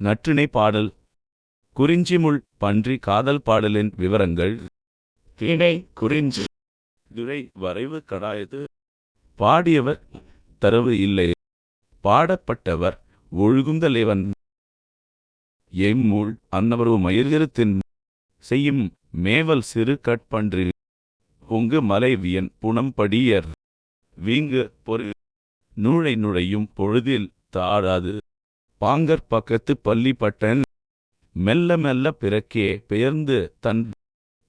நற்றிணை பாடல். குறிஞ்சிமுள் பன்றி காதல் பாடலின் விவரங்கள். திணை குறிஞ்சி. துரை வரைவு கடாயது பாடியவர் தரவு இல்லை. பாடப்பட்டவர் ஒழுகுந்தலைவன் எம்முள் அன்னவரு மயிர்கருத்தின். செய்யும் மேவல் சிறு கட்பன்றி. பொங்கு மலைவியன் புனம்படியர் வீங்கு பொறு நூழை நுழையும் பொழுதில் தாழாது. பாங்கற் பக்கத்து பள்ளிப்பட்டன் மெல்ல மெல்ல பிறக்கே பெயர்ந்து தன்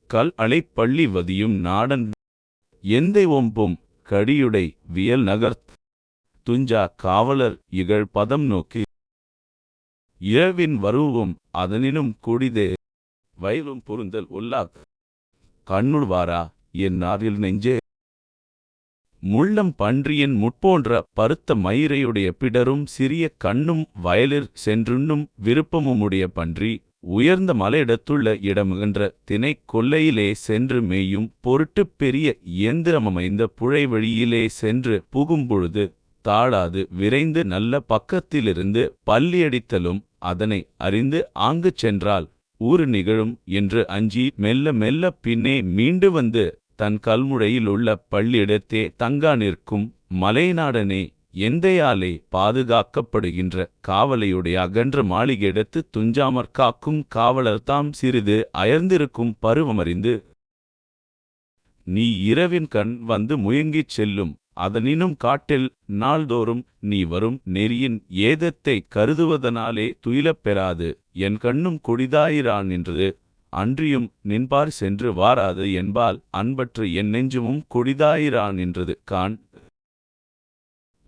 கல் அலைப் பள்ளி வதியும் நாடன். எந்தை ஒம்பும் கடியுடை வியல் நகர்த். துஞ்சா காவலர் இகழ் பதம் நோக்கி. இரவின் வருவும் அதனினும் கூடிதே. வயலும் பொருந்தல் ஒல்லாக் கண்ணுள்வாரா என் நாரில் நெஞ்சே. முள்ளம் பன்றியின் முட்போன்ற பருத்த மயிரையுடைய பிடரும் சிறிய கண்ணும் வயலிற் சென்றுண்ணும் விருப்பமுமுடைய பன்றி உயர்ந்த மலையிடத்துள்ள இடமுகன்ற தினை கொல்லையிலே சென்று மேயும் பொருட்டுப் பெரிய இயந்திரமமைந்த புழை வழியிலே சென்று புகும்பொழுது தாழாது விரைந்து நல்ல பக்கத்திலிருந்து பல்லியடித்தலும் அதனை அறிந்து ஆங்கு சென்றால் ஊறு நிகழும் என்று அஞ்சி மெல்ல மெல்ல பின்னே மீண்டு வந்து தன் கல்முழையிலுள்ள பள்ளியிடத்தே தங்கா நிற்கும் மலைநாடனே எந்தையாலே பாதுகாக்கப்படுகின்ற காவலையுடைய அகன்ற மாளிகையிடத்து துஞ்சாமற் காக்கும் காவலர் தாம் சிறிது அயர்ந்திருக்கும் பருவமறிந்து நீ இரவின் கண் வந்து முயங்கிச் செல்லும் அதனினும் காட்டில் நாள்தோறும் நீ வரும் நெறியின் ஏதத்தை கருதுவதனாலே துயிலப் பெறாது என் கண்ணும் கொடிதாயிரான் நின்றது. அன்றியும் நின்பார் சென்று வாராது என்பால் அன்பற்று என் நெஞ்சுமும் கொடிதாயிரான் நின்றது கான்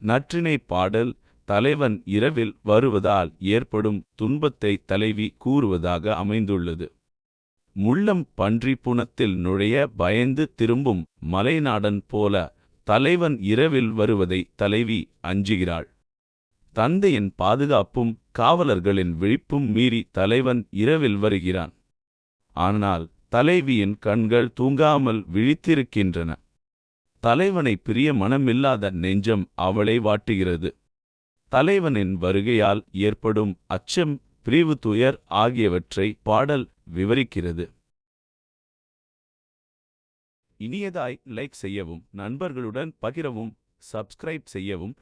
நற்றினை பாடல் தலைவன் இரவில் வருவதால் ஏற்படும் துன்பத்தை தலைவி கூறுவதாக அமைந்துள்ளது. முள்ளம் பன்றி புணத்தில் நுழைய பயந்து திரும்பும் மலைநாடன் போல தலைவன் இரவில் வருவதை தலைவி அஞ்சுகிறாள். தந்தையின் பாதுகாப்பும் காவலர்களின் விழிப்பும் மீறி தலைவன் இரவில் வருகிறான். ஆனால் தலைவியின் கண்கள் தூங்காமல் விழித்திருக்கின்றன. தலைவனை பிரிய மனமில்லாத நெஞ்சம் அவளை வாட்டுகிறது. தலைவனின் வருகையால் ஏற்படும் அச்சம் பிரிவு துயர் ஆகியவற்றை பாடல் விவரிக்கிறது. இனியதாய் லைக் செய்யவும் நண்பர்களுடன் பகிரவும் சப்ஸ்கிரைப் செய்யவும்